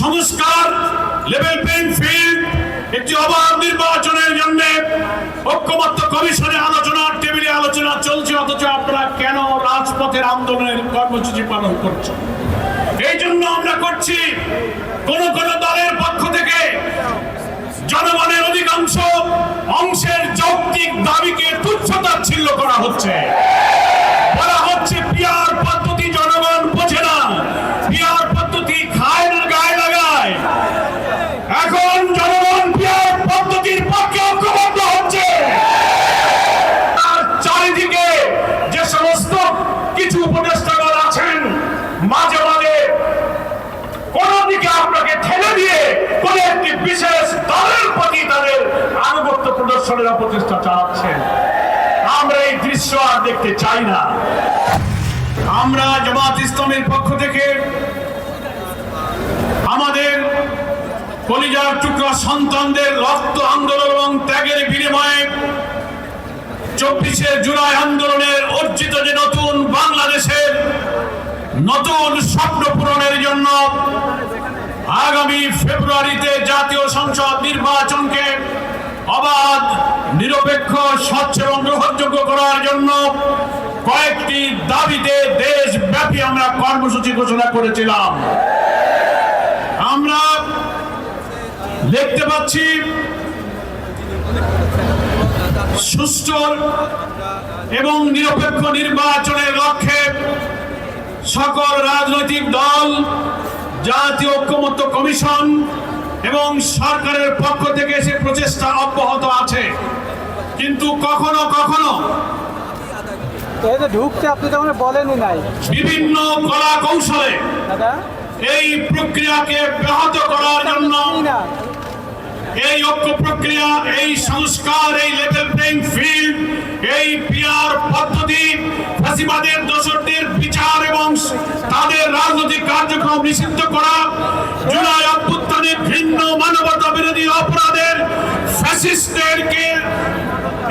সংস্কার level playing field একটি অবাধ নির্বাচনের জন্য ঐক্যমত্য কমিশনে আলোচনার টেবিলে আলোচনা চলছে, অথচ আপনারা কেন রাজপথের আন্দোলনের কর্মসূচি পালন করছেন? এই জন্য আমরা করছি, কোন কোন দলের পক্ষ থেকে জনগণের অধিকাংশ অংশের যৌক্তিক দাবিকে তুচ্ছতাচ্ছিল্য করা হচ্ছে বলা হচ্ছে পিয়ার পদ্ধতি জনগণ বোঝে না পিয়ার পদ্ধতি খায় না গায়ে লাগায় এখন জনগণ পিয়ার পদ্ধতির পক্ষে ঐক্যবদ্ধ হচ্ছে আর চারিদিকে যে সমস্ত কিছু উপদেষ্টাগণ আছেন মাঝে মাঝে কোন দিকে আপনাকে ঠেলে দিয়ে কোন একটি বিশেষ দলের প্রতি তাদের আনুগত্য প্রদর্শনের অপচেষ্টা চালাচ্ছেন আমরা এই দৃশ্য আর দেখতে চাই না। আমরা জামাত ইসলামের পক্ষ থেকে আমাদের কলিজার টুকরা সন্তানদের রক্ত আন্দোলন এবং ত্যাগের বিনিময়ে চব্বিশে জুলাই আন্দোলনের অর্জিত যে নতুন বাংলাদেশের নতুন স্বপ্ন পূরণের জন্য আগামী ফেব্রুয়ারিতে জাতীয় সংসদ নির্বাচনকে অবাধ, নিরপেক্ষ, স্বচ্ছ এবং গ্রহণযোগ্য করার জন্য কয়েকটি দাবিতে দেশব্যাপী আমরা কর্মসূচি ঘোষণা করেছিলাম। আমরা দেখতে পাচ্ছি সুষ্ঠু এবং নিরপেক্ষ নির্বাচনের লক্ষ্যে সকল রাজনৈতিক দল, জাতীয় ঐক্যমত্য কমিশন এবং সরকারের পক্ষ থেকে সে প্রচেষ্টা অব্যাহত আছে। কিন্তু কখনো কখনো তো এই যে ঢুকছে আপনি তো মানে বলেনই নাই। বিভিন্ন কলা কৌশলে এই প্রক্রিয়াকে ব্যাহত করার জন্য এই ঐক্য প্রক্রিয়া এই সংস্কার এই লেভেল প্লেইং ফিল্ড এই পিয়ার পদ্ধতি ফাঁসিবাদের দোষরদের বিচার এবং তাদের রাজনৈতিক কার্যক্রম নিষিদ্ধ করা জুলাই অপরাধের ফ্যাসিস্টদেরকে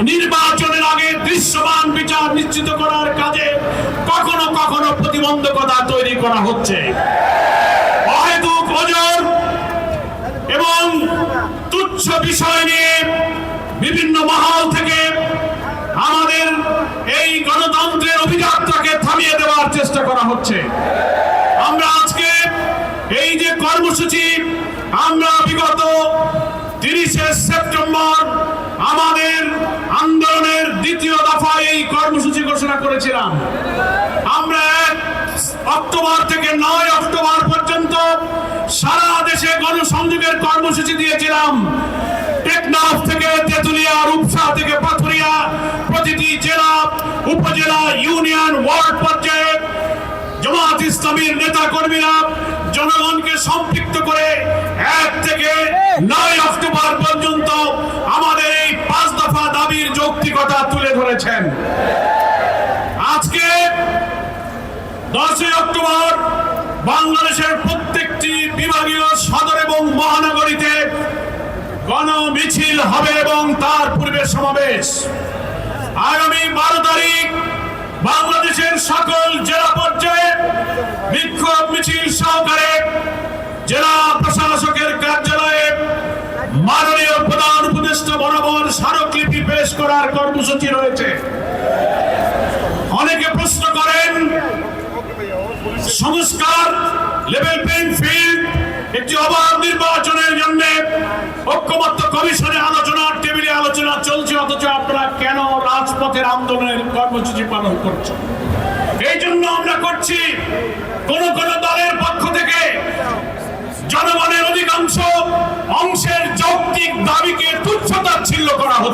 নির্বাচনের আগে দৃশ্যমান বিচার নিশ্চিত করার কাজে কখনো কখনো প্রতিবন্ধকতা তৈরি করা হচ্ছে। এবং তুচ্ছ বিষয় নিয়ে বিভিন্ন মহল থেকে আমাদের এই গণতন্ত্রের অভিযাত্রাকে থামিয়ে দেওয়ার চেষ্টা করা হচ্ছে। আমরা আজকে এই যে কর্মসূচি আমরা বিগত তিরিশে সেপ্টেম্বর আমাদের আন্দোলনের দ্বিতীয় দফায় এই কর্মসূচি ঘোষণা করেছিলাম। আমরা এক অক্টোবর থেকে নয় অক্টোবর পর্যন্ত সারা দেশে গণসংযোগের কর্মসূচি দিয়েছিলাম। টেকনাফ থেকে তেতুলিয়া, রূপসা থেকে পাথুরিয়া প্রতিটি জেলা, উপজেলা, ইউনিয়ন, ওয়ার্ড পর্যায়ে জামাত ইসলামীর নেতা কর্মীরা জনগণকে সম্পৃক্ত করে এক থেকে নয় অক্টোবর পর্যন্ত আমাদের এই পাঁচ দফা দাবির যৌক্তিকতা তুলে ধরেছেন। আজকে দশই অক্টোবর বাংলাদেশের প্রত্যেকটি বিভাগীয় সদর এবং মহানগরীতে গণ মিছিল হবে এবং তার পূর্বে সমাবেশ। আগামী বারো তারিখ বাংলাদেশের সকল জেলা পর্যায়ে বিক্ষোভ মিছিল সহকারে জেলা প্রশাসকের কার্যালয়ে মাননীয় প্রধান উপদেষ্টা বরাবর স্মারকলিপি পেশ করার কর্মসূচি রয়েছে। অনেকে প্রশ্ন করেন, সংস্কার লেভেল প্লেইং ফিল্ড একটি অবাধ নির্বাচনের জন্য ঐক্যমত্য কমিশনে আলোচনার টেবিলে আলোচনা চলছে, অথচ আপনারা কেন রাজপথের আন্দোলনের কর্মসূচি পালন করছেন? এই জন্য আমরা করছি কোন কোন দলের পক্ষ থেকে জনগণের অধিকাংশ অংশের যৌক্তিক দাবিকে তুচ্ছতাচ্ছিল্য করা হচ্ছে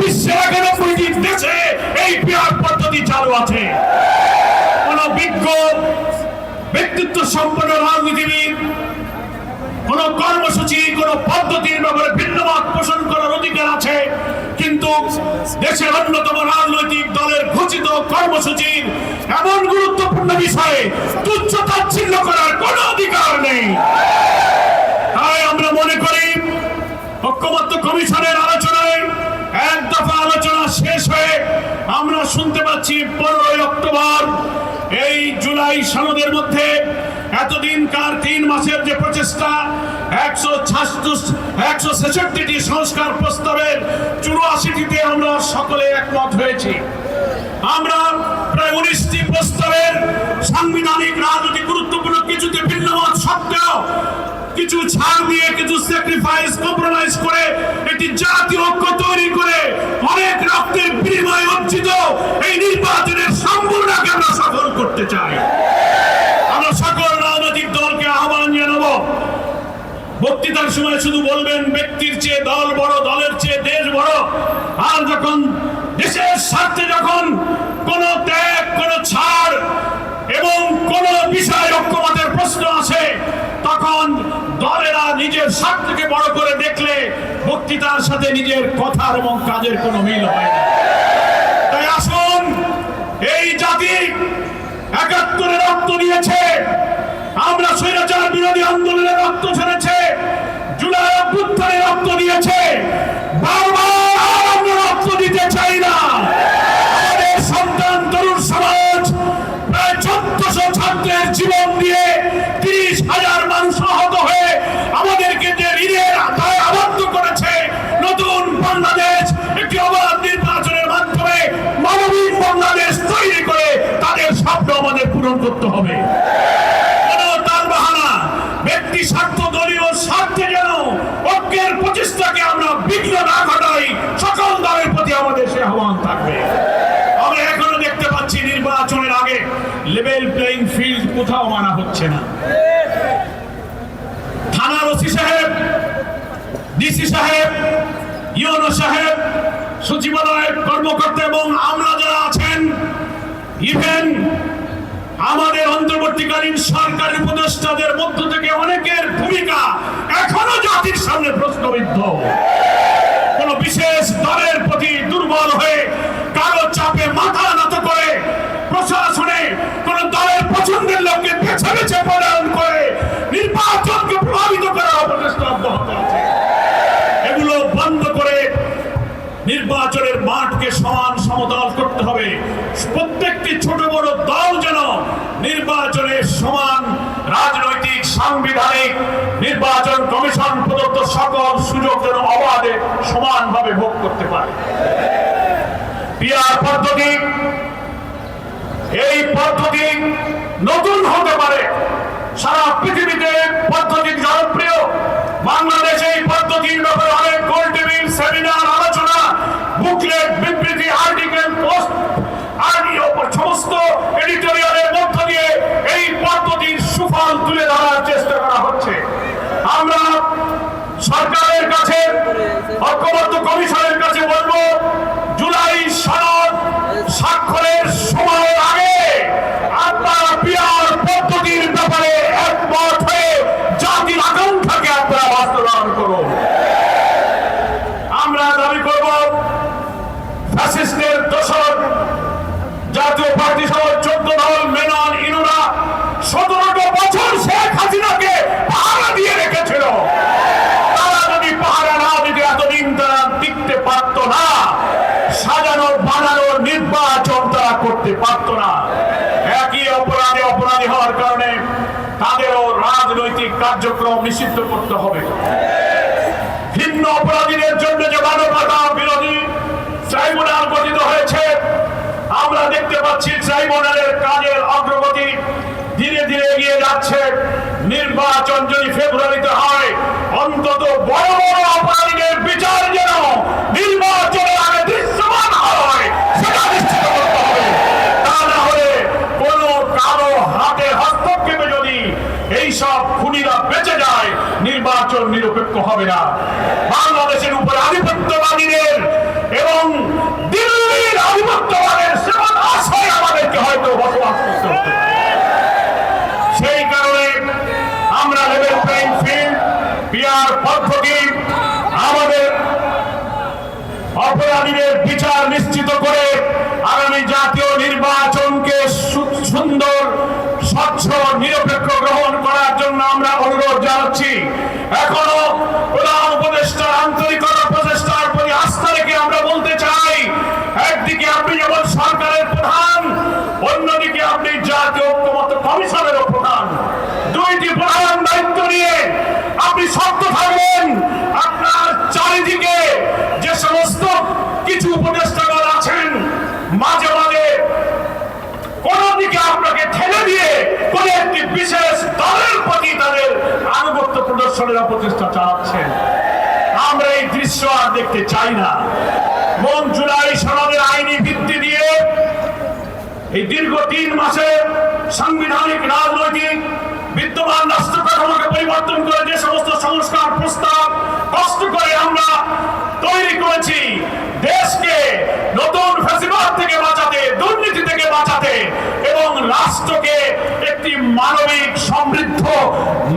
বিশ্বের একানব্বইটি দেশে এই পিয়ার পদ্ধতি চালু আছে। কোন বিজ্ঞ, ব্যক্তিত্ব সম্পন্ন রাজনীতিবিদ, কোন কর্মসূচি, কোন পদ্ধতির ব্যাপারে ভিন্ন পোষণ করার অধিকার আছে দেশের অন্যতম রাজনৈতিক দলের ঘোষিত কর্মসূচির এমন গুরুত্বপূর্ণ বিষয়ে তুচ্ছ তাচ্ছিল্য করার কোনো অধিকার নেই। তাই আমরা মনে করি, ঐক্যমত্য কমিশনের আলোচনায় এক দফা আলোচনা শেষ হয়ে আমরা শুনতে পাচ্ছি পনেরোই অক্টোবর এই জুলাই সনদের মধ্যে এতদিন কার তিন মাসের যে প্রচেষ্টা, একশো একশো ছেষট্টিটি সংস্কার প্রস্তাবের চুরাশিটিতে আমরা সকলে একমত হয়েছি। আমরা প্রায় উনিশটি প্রস্তাবের সাংবিধানিক রাজনৈতিক বক্তৃতার সময় শুধু বলবেন, ব্যক্তির চেয়ে দল বড়, দলের চেয়ে দেশ বড়। আর যখন দেশের স্বার্থে যখন কোন ত্যাগ, কোন ছাড় এবং কোন বিষয় ঐক্যমতের প্রশ্ন আসে, তখন দলেরা নিজের স্বার্থকে বড় করে দেখলে বক্তৃতার সাথে নিজের কথার এবং কাজের কোনো মিল হয় কোনো তার আমরা বিঘ্ন প্রতি আমাদের সে আহ্বান থাকবে। আমরা এখনও দেখতে পাচ্ছি নির্বাচনের আগে লেভেল প্লেইং ফিল্ড কোথাও মানা হচ্ছে না। থানার ওসি সাহেব, ডিসি সাহেব ইউনো সাহেব, সচিবালয়ের কর্মকর্তা এবং আমরা যারা আছেন ইভেন আমাদের অন্তর্বর্তীকালীন সরকারি উপদেষ্টাদের মধ্য থেকে অনেকের ভূমিকা এখনও জাতির সামনে প্রশ্নবিদ্ধ। কোন বিশেষ দলের প্রতি দুর্বল হয়ে কারও চাপে মাথা নত করে প্রশাসনে কোন দলের পছন্দের লোককে বেছে বেছে প্রদান করে নির্বাচনকে প্রভাবিত করার অপচেষ্টা অব্যাহত আছে। এগুলো বন্ধ করে নির্বাচনের মাঠকে সমান সমতল করতে হবে। প্রত্যেকটি ছোট বড় দল যেন নির্বাচনে সমান রাজনৈতিক, সাংবিধানিক নির্বাচন কমিশন প্রদত্ত সকল সুযোগ যেন অবাধে সমানভাবে ভোগ করতে পারে। পদ্ধতি, এই পদ্ধতি নতুন হতে পারে। সারা পৃথিবীতে পদ্ধতি জনপ্রিয়। বাংলাদেশে এই পদ্ধতির ব্যাপারে অনেক গোল টেবিল সেমিনার আলোচনা বুকলেট বিবৃতি আর্টিকেল পোস্ট আরডিও সমস্ত এডিটোরিয়ালের মধ্য দিয়ে এই পদ্ধতির সুফল তুলে ধরার চেষ্টা করা হচ্ছে আমরা সরকারের কাছে ঐক্যবদ্ধ কমিশনের কাছে বলব জুলাই সনদ স্বাক্ষরের সময়ের আগে আপনারা পিয়ার পদ্ধতির ব্যাপারে একমত হয়ে জাতির আকাঙ্ক্ষাকে আপনারা বাস্তবায়ন করুন আমরা দাবি করব ফ্যাসিস্টের দোষর জাতীয় পার্টি সহ চোদ্দ দল মেনন ইনুরা সতেরোটা বছর শেখ হাসিনাকে পাহারা দিয়ে রেখেছিল তারা যদি পাহারা না দিতে এতদিন তারা টিকতে পারত না সাজানো বানানো নির্বাচন তারা করতে পারত না একই অপরাধে অপরাধী হওয়ার কারণে তাদেরও রাজনৈতিক কার্যক্রম নিষিদ্ধ করতে হবে। ভিন্ন অপরাধীদের জন্য যে মানবতা বিরোধী ট্রাইব্যুনাল গঠিত হয়েছে, আমরা দেখতে পাচ্ছি ট্রাইব্যুনালের কাজের অগ্রগতি ধীরে ধীরে এগিয়ে যাচ্ছে। নির্বাচন যদি ফেব্রুয়ারিতে হয়, অন্তত বড় বড় অপরাধীদের বিচার যেন নির্বাচনের আগে দৃশ্যমান হয় সেটা নিশ্চিত করতে হবে তা না হলে কোন কারও হাতে হস্তক্ষেপে যদি এইসব খুনিরা বেঁচে যায় নির্বাচন নিরপেক্ষ হবে না বাংলাদেশের উপর আধিপত্যবাদীদের এবং দিল্লির আধিপত্যবাদের আমাদেরকে হয়তো বসবাস করতে পারে। সেই কারণে আমরা লেভেল প্লেইং ফিল্ড পিয়ার পদ্ধতি আমাদের অপরাধ অপরাধীদের বিচার নিশ্চিত করে আগামী জাতীয় নির্বাচনকে সুন্দর স্বচ্ছ নিরপেক্ষ গ্রহণ করার জন্য আমরা অনুরোধ জানাচ্ছি এখনও প্রধান উপদেষ্টার আন্তরিকতা প্রচেষ্টার প্রতি আস্থা রেখে আমরা বলতে চাই একদিকে আপনি যেমন সরকারের প্রধান অন্যদিকে আপনি জাতীয় ঐক্যমত্য কমিশনেরও প্রধান দুইটি প্রধান দায়িত্ব নিয়ে আপনি শক্ত থাকবেন। আপনার চারিদিকে যে সমস্ত কিছু উপদেষ্টাগণ আছেন, মাঝে মাঝে কোন দিকে আপনাকে ঠেলে দিয়ে কোন একটি বিশেষ দলের প্রতি তাদের আনুগত্য প্রদর্শনের অপচেষ্টা চালাচ্ছেন। আমরা এই দৃশ্য আর দেখতে চাই না। মন জুলাই সনদের আইনি ভিত্তি এই দীর্ঘ তিন মাসে সাংবিধানিক রাজনৈতিক বিদ্যমান রাষ্ট্র কাঠামোকে পরিবর্তন করে যে সমস্ত সংস্কার প্রস্তাব কষ্ট করে আমরা তৈরি করেছি, দেশকে নতুন ফেসিবাদ থেকে বাঁচাতে, দুর্নীতি থেকে বাঁচাতে এবং রাষ্ট্রকে একটি মানবিক সমৃদ্ধ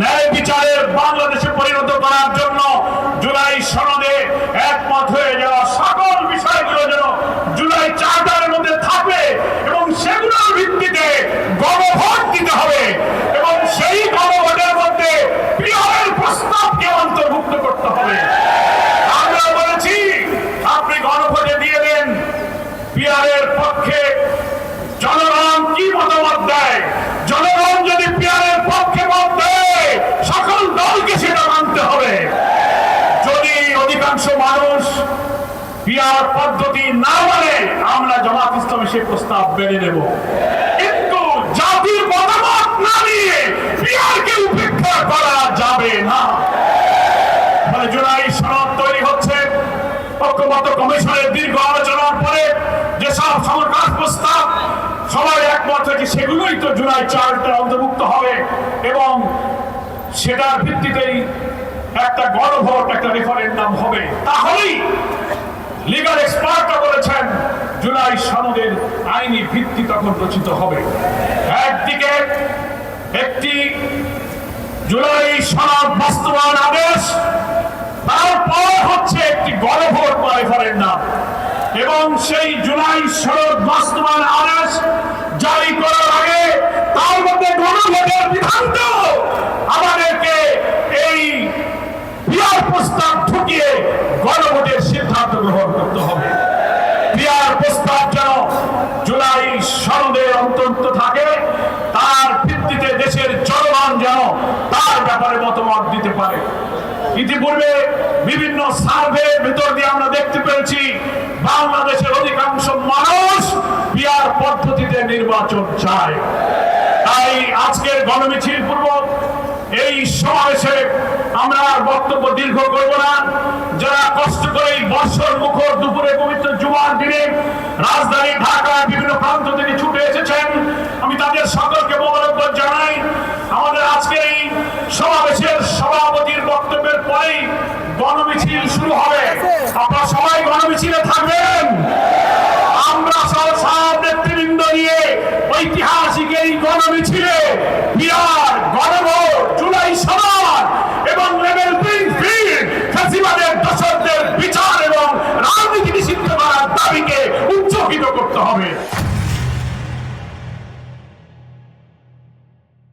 ন্যায় বিচারের বাংলাদেশে পরিণত করার জন্য জুলাই সনদে একমত হয়ে যাওয়া সকল বিষয়গুলো যেন জুলাই চার্টারের মধ্যে থাকবে এবং সেগুলোর ভিত্তিতে গণভোট দিতে হবে এবং সেই গণভোটের মধ্যে পিয়ারের প্রস্তাবকে অন্তর্ভুক্ত করতে হবে আমরা বলেছি আপনি গণভোটে দিয়ে দেন পিয়ারের পক্ষে জনগণ কি মতামত দেয় জনগণ যদি পিয়ারের পক্ষে মত দেয় সকল দলকে সেটা মানতে হবে যদি অধিকাংশ মানুষ পিয়ার পদ্ধতি না মানে আমরা জামাত ইসলামে সে প্রস্তাব মেনে নেব। কিন্তু জাতির মতামত না নিয়ে পিয়ারকে উপেক্ষা করা যাবে না। ফলে জুলাই সনদ তৈরি হচ্ছে। ঐক্যমত্য কমিশনের দীর্ঘ আলোচনার পরে যেসব সংস্কার প্রস্তাব, সবাই একমত হয়েছে সেগুলোই তো জুলাই চার্টে অন্তর্ভুক্ত হবে এবং সেটার ভিত্তিতেই একটা গণভোট একটা রেফারেন্ডাম হবে। তাহলেই লিগাল এক্সপার্টরা বলেছেন, জুলাই সনদের আইনি ভিত্তি তখন রচিত হবে। একদিকে একটি জুলাই সনদ বাস্তবায়ন আদেশ, তারপর হচ্ছে একটি গণভোট বা রেফারেন্ডাম এবং সেই জুলাই সনদ বাস্তবায়ন আদেশ জারি করার আগে তার মধ্যে গণভোটের বিধানটাও আমাদেরকে এই বিয়ার প্রস্তাব ঢুকিয়ে গণভোটের সিদ্ধান্ত গ্রহণ করতে হবে বিয়ার প্রস্তাব যেন জুলাই সনদে অন্তর্ভুক্ত থাকে তার ভিত্তিতে দেশের জনগণ যেন তার ব্যাপারে মতামত দিতে পারে ইতিপূর্বে বিভিন্ন সার্ভের ভিতর দিয়ে আমরা দেখতে পেরেছি বাংলাদেশের অধিকাংশ মানুষ বিয়ার পদ্ধতিতে নির্বাচন চায়। তাই আজকের গণমিছিল পূর্বক এই সমাবেশে আমরা আর বক্তব্য দীর্ঘ করব না। যারা কষ্ট করে বর্ষর মুখর দুপুরে পবিত্র জুমার দিনে রাজধানী ঢাকা বিভিন্ন প্রান্ত থেকে ছুটে এসেছেন, আমি তাদের সকলকে মোবারকবাদ জানাই। আমাদের আজকে এই সমাবেশের সভাপতির বক্তব্যের পরেই গণমিছিল শুরু হবে। আপনারা সবাই গণমিছিলে থাকবেন আমরা এই গণমিছিলে বিরাট